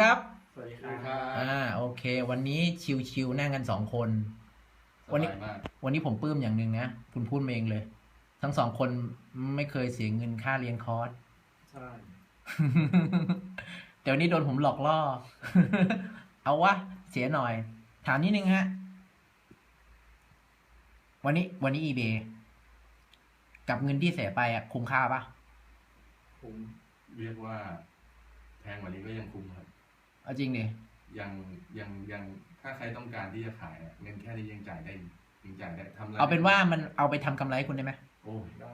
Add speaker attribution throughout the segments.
Speaker 1: ครับ
Speaker 2: สวัสดีค
Speaker 3: ครั
Speaker 2: รับ
Speaker 3: บ
Speaker 1: อ่าโอเค วันนี้ชิวๆนั่งกันสองคน
Speaker 3: ส
Speaker 1: วันนี้
Speaker 3: บายมาก
Speaker 1: วันนี้ผมปลื้มอย่างหนึ่งนะ คุณพูดมาเองเลย ทั้งสองคนไม่เคยเสียเงินค่าเรียนคอร์ส
Speaker 2: ใช่
Speaker 1: แต่วันนี้โดนผมหลอกล่อ เอาวะเสียหน่อย ถามนิดนึงฮะ วันนี้ วันนี้ eBay กับเงินที่เสียไปอะคุ้มค่าปะ
Speaker 2: คุ้ม
Speaker 3: เรียกว่าแพงกว่านี้ก็ยังคุ้มครับ
Speaker 1: เอาจริงดิ
Speaker 3: ยังยังยังถ้าใครต้องการที่จะขายอะเงินแค่นี้ยังจ่ายได้ยังจ่ายได้ทำอะไร
Speaker 1: เอาเป็นว่ามันเอาไปทำกำไรให้คุณได้ไหม
Speaker 3: โอ้ย
Speaker 2: ได้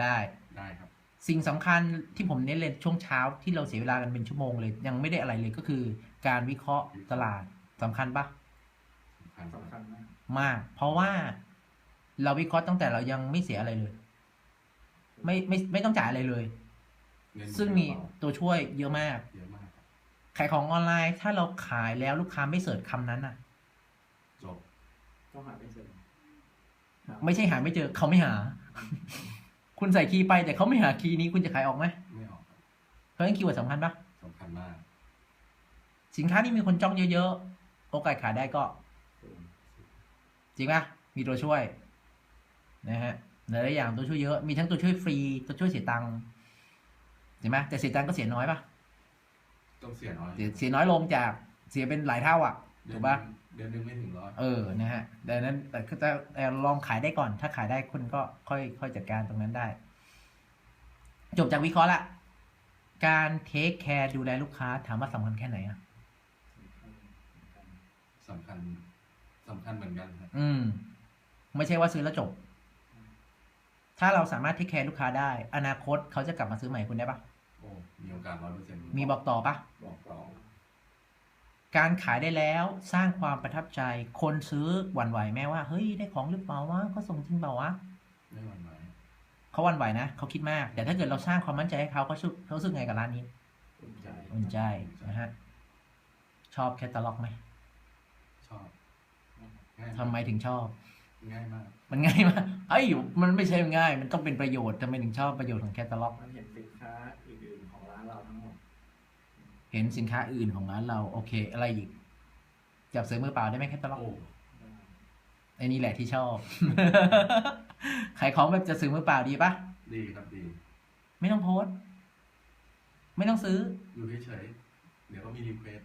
Speaker 1: ได้
Speaker 3: ได้ครับ
Speaker 1: สิ่งสำคัญที่ผมเน้นเลยช่วงเช้าที่เราเสียเวลากันเป็นชั่วโมงเลย ยังไม่ได้อะไรเลยก็คือการวิเคราะห์ตลาดสำคัญปะ
Speaker 3: สำคัญ
Speaker 2: สำคัญมาก
Speaker 1: มาก เพราะว่าเราวิเคราะห์ตั้งแต่เรายังไม่เสียอะไรเลย ไม่ไม่ไม่ต้องจ่ายอะไรเลย
Speaker 3: เงิน
Speaker 1: ซึ่งมีตัวช่วยเยอะมาก
Speaker 3: เยอะมากครับ
Speaker 1: ขายของออนไลน์ ถ้าเราขายแล้วลูกค้าไม่เสิร์ชคำนั้นน่ะ
Speaker 3: จบ
Speaker 2: ต้องหาไม่เจอครับ
Speaker 1: ไม่ใช่หาไม่เจอ เขาไม่หา คุณใส่คีย์ไปแต่เขาไม่หาคีย์นี้คุณจะขายออกไหม
Speaker 3: ไม่ออกครับ
Speaker 1: เพราะฉะนั้นคีย์เวิร์ดสำคัญปะ
Speaker 3: สำคัญมาก
Speaker 1: สินค้าที่มีคนจ้องเยอะๆโอกาสขายได้ก็จริงปะมีตัวช่วย นะฮะหลายๆอย่างตัวช่วยเยอะ มีทั้งตัวช่วยฟรี ตัวช่วยเสียตังค์เห็นไหมแต่เสียตังค์ก็เสียน้อยปะ
Speaker 3: ต้องเสียน้อย
Speaker 1: เสียเสียน้อยลงจากเสียเป็นหลายเท่าอะ
Speaker 3: เดื
Speaker 1: ถู
Speaker 3: อน
Speaker 1: กปะ
Speaker 3: เดือนหนึงไม่ถึงร้อย
Speaker 1: เออนะฮะดังนั้นแต่ก็จะแต่ลองขายได้ก่อน ถ้าขายได้คุณก็ค่อยค่อยจัดการตรงนั้นได้ จบจากวิเคราะห์ละการเทคแคร์ดูแลลูกค้าถามว่าสำคัญแค่ไหนอะ
Speaker 3: สำคัญสำคัญเหมือนกันครับ
Speaker 1: อืม ไม่ใช่ว่าซื้อแล้วจบ ถ้าเราสามารถเทคแคร์ลูกค้าได้ อนาคตเขาจะกลับมาซื้อใหม่คุณได้ปะ
Speaker 3: โอ้มีโอกาสร้อยเปอร์เซ็นต์
Speaker 1: มีบอกต่อปะ
Speaker 3: บอกต่อ
Speaker 1: การขายได้แล้วสร้างความประทับใจคนซื้อหวั่นไหวแม้ว่าเฮ้ยได้ของหรือเปล่าวะเขาส่งจริงเปล่าวะ
Speaker 3: ไม่หวั่นไหว
Speaker 1: เขาหวั่นไหวนะเขาคิดมาก แต่ถ้าเกิดเราสร้างความมั่นใจให้เขาเขาสึกเขารู้สึกไงกับร้านนี้
Speaker 2: อุ่นใจ
Speaker 1: อุ่นใจนะฮะชอบแคตตาล็อกไหม
Speaker 3: ชอบง่าย
Speaker 1: ทำไมถึงชอบ
Speaker 3: ง่ายมาก
Speaker 1: มันง่ายมากเอ้ยมันไม่ใช่ง่าย มันต้องเป็นประโยชน์ทำไมถึงชอบประโยชน์ของแคตตาล็อกา
Speaker 2: นเราทั้งหมด
Speaker 1: เห็นสินค้าอื่นของร้านเรา โอเค อะไรอีก จับเสือมือเปล่าได้ไหมแคตตาล็อก
Speaker 3: โอ้
Speaker 2: ได้
Speaker 1: ไอ้นี่แหละที่ชอบ ขายของแบบจะซื้อมือเปล่าดีปะ
Speaker 3: ดีครับดี
Speaker 1: ไม่ต้องโพสต์ไม่ต้องซื้อ
Speaker 3: อยู่เฉยๆ เดี๋ยวก็มีรีเควส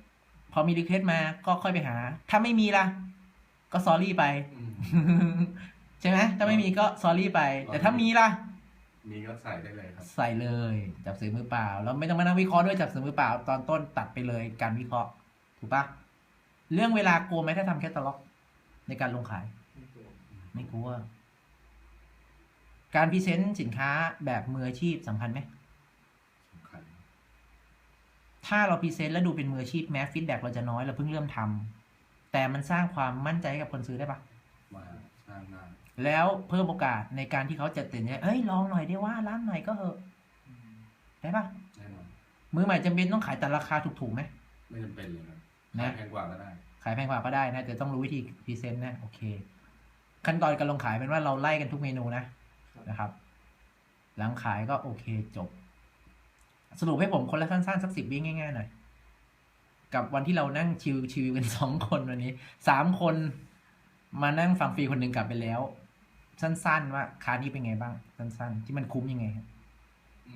Speaker 1: พอมีรีเควสต์มาก็ค่อยไปหา ถ้าไม่มีล่ะ ก็ซอรี่ไป
Speaker 3: อืม
Speaker 1: ใช่ไหมถ้าไม่มีก็ซอรี่ไป แต่ถ้ามีล่ะ
Speaker 3: มีก็ใส่ได้เลยครับ
Speaker 1: ใส่เลย จับซื้อมือเปล่า แล้วไม่ต้องมานั่งวิเคราะห์ด้วยจับซื้อมือเปล่า ตอนต้นตัดไปเลยการวิเคราะห์ ถูกปะเรื่องเวลากลัวไหมถ้าทำแคตตาล็อก ในการลงขาย
Speaker 2: ไม่กลัว
Speaker 1: ไม่กลัว การพรีเซนต์สินค้าแบบมืออาชีพสำคัญไหม
Speaker 3: สำคัญ
Speaker 1: ถ้าเราพรีเซนต์แล้วดูเป็นมืออาชีพแม้ฟีดแบ็กเราจะน้อยเราเพิ่งเริ่มทำแต่มันสร้างความมั่นใจให้กับคนซื้อได้ปะ
Speaker 3: มาสร้างได้
Speaker 1: แล้วเพิ่มโอกาสในการที่เขาจะตื่นใจเอ้ยลองหน่อยได้ว่าร้านใหม่ก็เหอะ
Speaker 2: อืม
Speaker 1: ได้ปะ
Speaker 3: แน่นอน
Speaker 1: มือใหม่จำเป็นต้องขายแต่ราคาถูกๆไหม
Speaker 3: ไม่จำเป็นเลยครับ
Speaker 1: นะ
Speaker 3: แพงกว่าก็ได้
Speaker 1: ขายแพงกว่าก็ได้นะแต่ต้องรู้วิธีพรีเซนต์นะโอเค ขั้นตอนการลงขายเป็นว่าเราไล่กันทุกเมนูนะ
Speaker 2: ครับ
Speaker 1: นะครับ หลังขายก็โอเคจบ สรุปให้ผมคนละสั้นๆสักสิบวิง่ายๆหน่อยกับวันที่เรานั่งชิวชิวกันสองคนวันนี้สามคนมานั่งฟังฟรีคนหนึ่งกลับไปแล้ว สั้นๆ ว่าคานี้เป็นไงบ้าง สั้นๆ ที่มันคุ้มยังไงครับ
Speaker 3: อื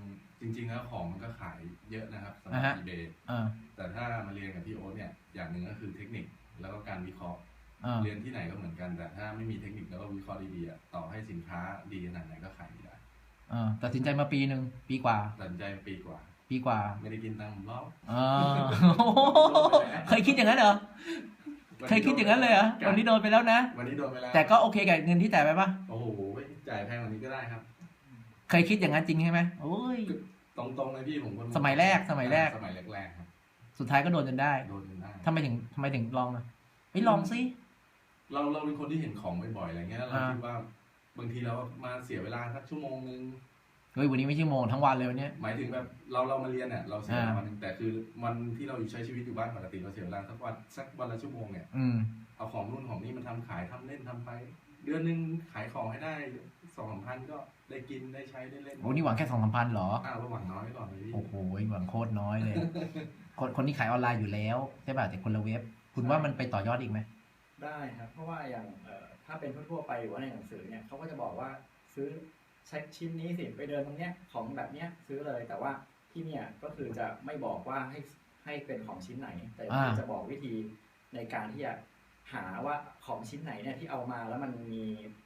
Speaker 3: มจริงๆแล้วของมันก็ขายเยอะนะครับสำหรั
Speaker 1: อ่า
Speaker 3: บ
Speaker 1: ฮะ
Speaker 3: eBay
Speaker 1: เออ
Speaker 3: แต่ถ้ามาเรียนกับพี่โอ๊ตเนี่ยอย่างหนึ่งก็คือเทคนิคแล้วก็การวิเคราะห์
Speaker 1: เออ
Speaker 3: เรียนที่ไหนก็เหมือนกัน แต่ถ้าไม่มีเทคนิคแล้วก็วิเคราะห์ดีๆอะต่อให้สินค้าดีขนาดไหนก็ขายไม่ได้
Speaker 1: เออตัดสินใจมาปีหนึ่งปีกว่า
Speaker 3: ตัดสินใจปีกว่า
Speaker 1: ปีกว่า
Speaker 3: ไม่ได้กินตังค์ผมเล่า
Speaker 1: เออเคยคิดอย่างนั้นเหรอ เคยคิดอย่างนั้นเลยเหรอวันนี้โดนไปแล้วนะ
Speaker 3: วันนี้โดนไปแล้ว
Speaker 1: แต่ก็โอเคกับเงินที่จ่ายไปปะ
Speaker 3: โอ้โหจ่ายแพงกว่านี้ก็ได้ครับ
Speaker 1: เคยคิดอย่างนั้นจริงใช่ไหมโอ้ย
Speaker 3: ตรงๆเลยพี่ผมคน
Speaker 1: สมัยแรกสมัยแรก
Speaker 3: สมัยแรกๆครับ
Speaker 1: สุดท้ายก็โดนจนได้
Speaker 3: โดนจนได้
Speaker 1: ทำไมถึงทำไมถึงลองอะไม่ลองสิ
Speaker 3: เราเราเป็นคนที่เห็นของบ่อยๆอะไรเงี้ยเรา
Speaker 1: อ่า
Speaker 3: คิดว่า บางทีเรามาเสียเวลาสักชั่วโมงนึง
Speaker 1: เฮ้ยวันนี้ไม่ใช่โมงทั้งวันเลยวันเนี้ย
Speaker 3: หมายถึงแบบเราเรามาเรียนเนี่ยเราเสียเวลา
Speaker 1: อ่า
Speaker 3: วันหนึงแต่คือวันที่เราอยู่ใช้ชีวิตอยู่บ้านปกติเราเสียเวลาสักวันสักวันละชั่วโมงเนี่ย
Speaker 1: อืม
Speaker 3: เอาของนู่นของนี่มาทำขายทำเล่นทำไป เดือนหนึ่งขายของให้ได้สองสามพันก็ได้กินได้ใช้ได้เล่น
Speaker 1: โอ้นี่หวังแค่สองสามพันเหรอ
Speaker 3: อ้าวระหว่างน้อยไว้ก่อนเลยพี่
Speaker 1: โอ้โหหวังโคตรน้อยเลย คนคนที่ขายออนไลน์อยู่แล้วใช่ป่ะแต่คนละเว็บ คุณว่ามันไปต่อยอดอีกไหม
Speaker 2: ได้ครับ เพราะว่าอย่างเอ่อถ้าเป็นทั่วๆไปหรือว่าในหนังสือเนี่ยเขาก็จะบอกว่าซื้อ เช็คชิ้นนี้สิไปเดินตรงเนี้ยของแบบเนี้ยซื้อเลยแต่ว่าที่เนี่ยก็คือจะไม่บอกว่าให้ให้เป็นของชิ้นไหน แต่คือจะบอกวิธีในการที่จะหาว่าของชิ้นไหนเนี่ยที่เอามาแล้วมันมี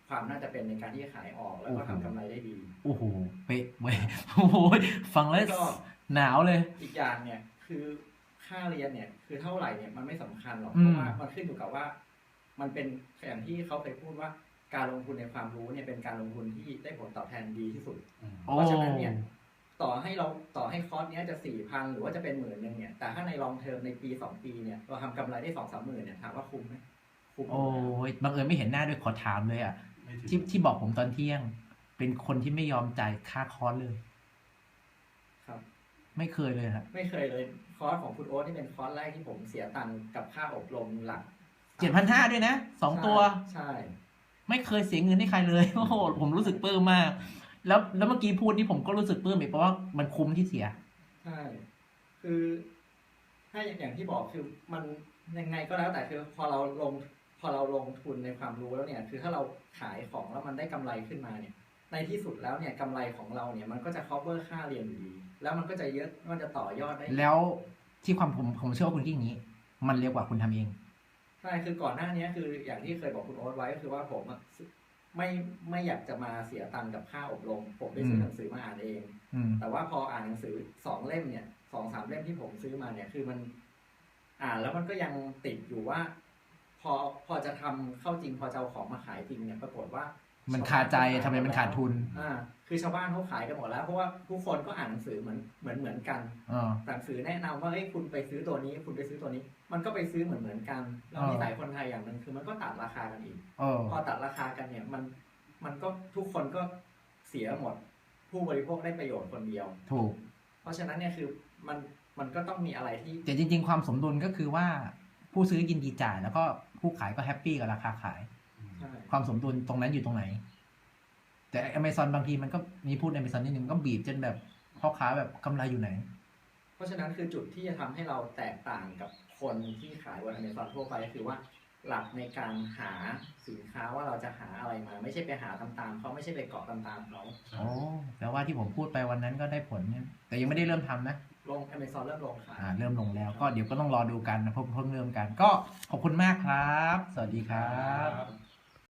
Speaker 2: ความน่าจะเป็นในการที่จะขายออกแล้วก็ทำกำไรได้ดี
Speaker 1: โอ้โหเป๊ะเว้ยโอ้โหฟังแล้ว
Speaker 2: ก็
Speaker 1: หนาวเลย
Speaker 2: อีกอย่างเนี่ยคือค่าเรียนเนี่ยคือเท่าไหร่เนี่ยมันไม่สำคัญหรอก
Speaker 1: อื
Speaker 2: เพ
Speaker 1: ม
Speaker 2: ราะว่ามันขึ้นอยู่กับว่า มันเป็นอย่างที่เขาเคยพูดว่า การลงทุนในความรู้เนี่ยเป็นการลงทุนที่ได้ผลตอบแทนดีที่สุด
Speaker 3: อืม
Speaker 1: โอ้
Speaker 2: เพราะฉะนั้นเนี่ยต่อให้เราต่อให้คอร์สเนี้ยจะสี่พันหรือว่าจะเป็นหมื่นหนึ่งเนี่ยแต่ถ้าในลองเทอมในปีสองปีเนี่ยเราทำกำไรได้สองสามหมื่นเนี่ยถามว่าคุ้มไหมคุ้ม
Speaker 1: โอ้ยบังเอิญไม่เห็นหน้าด้วยขอถามเลยอะ
Speaker 3: ไม่ถึง
Speaker 1: ที่ที่บอกผมตอนเที่ยง เป็นคนที่ไม่ยอมจ่ายค่าคอร์สเลย
Speaker 2: ครับ
Speaker 1: ไม่เคยเลยครับ
Speaker 2: ไม่เคยเลยคอร์สของคุณโอ๊ตที่เป็นคอร์สแรกที่ผมเสียตังค์กับค่าอบรมหลัก
Speaker 1: เจ็ดพันห้าด้วยนะสองตัว
Speaker 2: ใช่
Speaker 1: ไม่เคยเสียเงินให้ใครเลยโอ้โหผมรู้สึกปลื้มมาก แล้วแล้วเมื่อกี้พูดนี่ผมก็รู้สึกปลื้มอีกเพราะว่ามันคุ้มที่เสีย
Speaker 2: ใช่คือถ้าอย่างที่บอกคือมันยังไงก็แล้วแต่คือพอเราลงพอเราลงทุนในความรู้แล้วเนี่ย คือถ้าเราขายของแล้วมันได้กำไรขึ้นมาเนี่ย ในที่สุดแล้วเนี่ยกำไรของเราเนี่ยมันก็จะ cover ค่าเรียนอยู่ดี แล้วมันก็จะเยอะมันจะต่อยอดได้
Speaker 1: แล้วที่ความผมผมเชื่อว่าคุณคิดอย่างนี้ มันเร็วกว่าคุณทำเอง
Speaker 2: ใช่คือก่อนหน้านี้คืออย่างที่เคยบอกคุณโอ๊ตไว้ก็คือว่าผมอะไม่ไม่อยากจะมาเสียตังค์กับค่าอบรม ผมไปซื้อ
Speaker 1: ม
Speaker 2: หนังสือมาอ่านเอง
Speaker 1: อืม
Speaker 2: แต่ว่าพออ่านหนังสือสองเล่มเนี่ยสองสามเล่มที่ผมซื้อมาเนี่ย คือมัน อ่านแล้วมันก็ยังติดอยู่ว่า พอพอจะทำเข้าจริงพอจะเอาของมาขายจริงเนี่ยปรากฏว่า
Speaker 1: มั
Speaker 2: มัน
Speaker 1: คาใจทำไมมันขาดทุน
Speaker 2: อ่าคือชาวบ้านเขาขายกันหมดแล้วเพราะว่าทุกคนก็อ่านหนังสือเหมือนเหมือนเหมือนกัน
Speaker 1: อ๋อ
Speaker 2: หนังสือแนะนำว่าเอ้ยคุณไปซื้อตัวนี้ คุณไปซื้อตัวนี้ มันก็ไปซื้อเหมือนเหมือนกันแล้ว
Speaker 1: อ่า
Speaker 2: นิสัยคนไทยอย่างหนึ่งคือมันก็ตัดราคากันอีก
Speaker 1: เออ
Speaker 2: พอตัดราคากันเนี่ยมันมันก็ทุกคนก็เสียหมด ผู้บริโภคได้ประโยชน์คนเดียว
Speaker 1: ถูก
Speaker 2: เพราะฉะนั้นเนี่ยคือมันมันก็ต้องมีอะไรที่
Speaker 1: แต่จริง ๆ ความสมดุลก็คือว่าผู้ซื้อยินดีจ่ายแล้วก็ผู้ขายก็แฮปปี้กับราคาขาย
Speaker 3: อืม
Speaker 2: ใช่
Speaker 1: ความสมดุลตรงนั้นอยู่ตรงไหน แต่อเมซอนบางทีมันก็มีพูดอเมซอนนิดนึงก็บีบจนแบบพ่อค้าแบบกำไรอยู่ไหน
Speaker 2: เพราะฉะนั้นคือจุดที่จะทำให้เราแตกต่างกับคนที่ขายบนอเมซอนทั่วไปก็คือว่าหลักในการหาสินค้าว่าเราจะหาอะไรมา ไม่ใช่ไปหาตามๆเขาไม่ใช่ไปเกาะตามๆเขา
Speaker 3: ใช่
Speaker 1: โอ้แต่ว่าที่ผมพูดไปวันนั้นก็ได้ผลเนี่ยแต่ยังไม่ได้เริ่มทำนะ
Speaker 2: ลงอเมซอนเริ่มลงขาย
Speaker 1: อ่าเริ่มลงแล้ว ก็เดี๋ยวก็ต้องรอดูกันนะเพราะเพิ่งเริ่มกัน ก็ขอบคุณมากครับ สวัสดีครับ
Speaker 3: ครับ